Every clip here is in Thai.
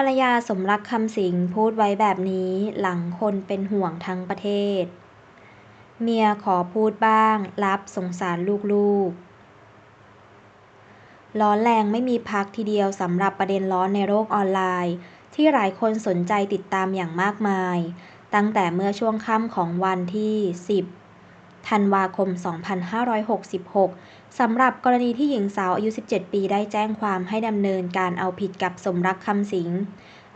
ภรรยาสมรักคำสิงห์พูดไว้แบบนี้หลังคนเป็นห่วงทั้งประเทศ เมียขอพูดบ้าง รับสงสารลูกๆ ร้อนแรงไม่มีพักทีเดียวสำหรับประเด็นร้อนในโลกออนไลน์ ที่หลายคนสนใจติดตามอย่างมากมาย ตั้งแต่เมื่อช่วงค่ำของวันที่ 10 ธันวาคม 2566 สำหรับกรณีที่หญิงสาวอายุ 17 ปีได้แจ้งความให้ดำเนินการเอาผิดกับสมรักคำสิง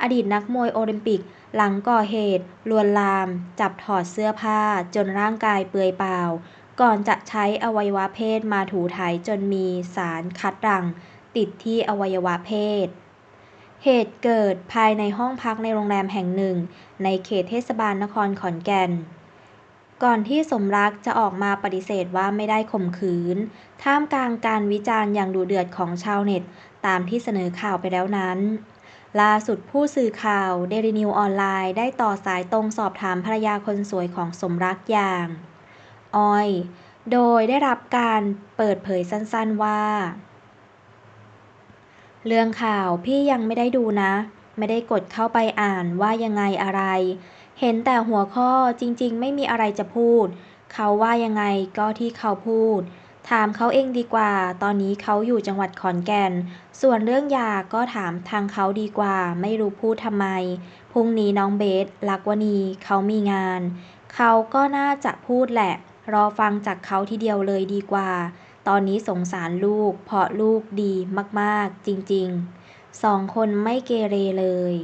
อดีตนักมวยโอลิมปิก หลังก่อเหตุ ลวนลาม จับถอดเสื้อผ้า จนร่างกายเปลือยเปล่า ก่อนจะใช้อวัยวะเพศมาถูไถจนมีสารคัดหลั่ง ติดที่อวัยวะเพศ เหตุเกิดภายในห้องพักในโรงแรมแห่งหนึ่ง ในเขตเทศบาลนครขอนแก่น ก่อนที่สมรักจะออกมาปฏิเสธว่าไม่ได้ข่มขืน ท่ามกลางการวิจารณ์อย่างดุเดือดของชาวเน็ต ตามที่เสนอข่าวไปแล้วนั้น ล่าสุดผู้สื่อข่าวเดลินิวออนไลน์ได้ต่อสายตรงสอบถามภรรยาคนสวยของสมรักอย่างออย โดยได้รับการเปิดเผยสั้นๆว่า เรื่องข่าวพี่ยังไม่ได้ดูนะ ไม่ได้กดเข้าไปอ่านว่ายังไงอะไร เห็นแต่หัวข้อจริง ๆ ไม่มีอะไรจะพูด เขาว่ายังไงก็ที่เขาพูด ถามเขาเองดีกว่า ตอนนี้เขาอยู่จังหวัดขอนแก่น ส่วนเรื่องยาก็ถามทางเขาดีกว่า ไม่รู้พูดทำไม พรุ่งนี้น้องเบสลักวณีเขามีงาน เขาก็น่าจะพูดแหละ รอฟังจากเขาทีเดียวเลยดีกว่า ตอนนี้สงสารลูก เพราะลูกดีมากๆ จริง ๆ สองคนไม่เกเรเลย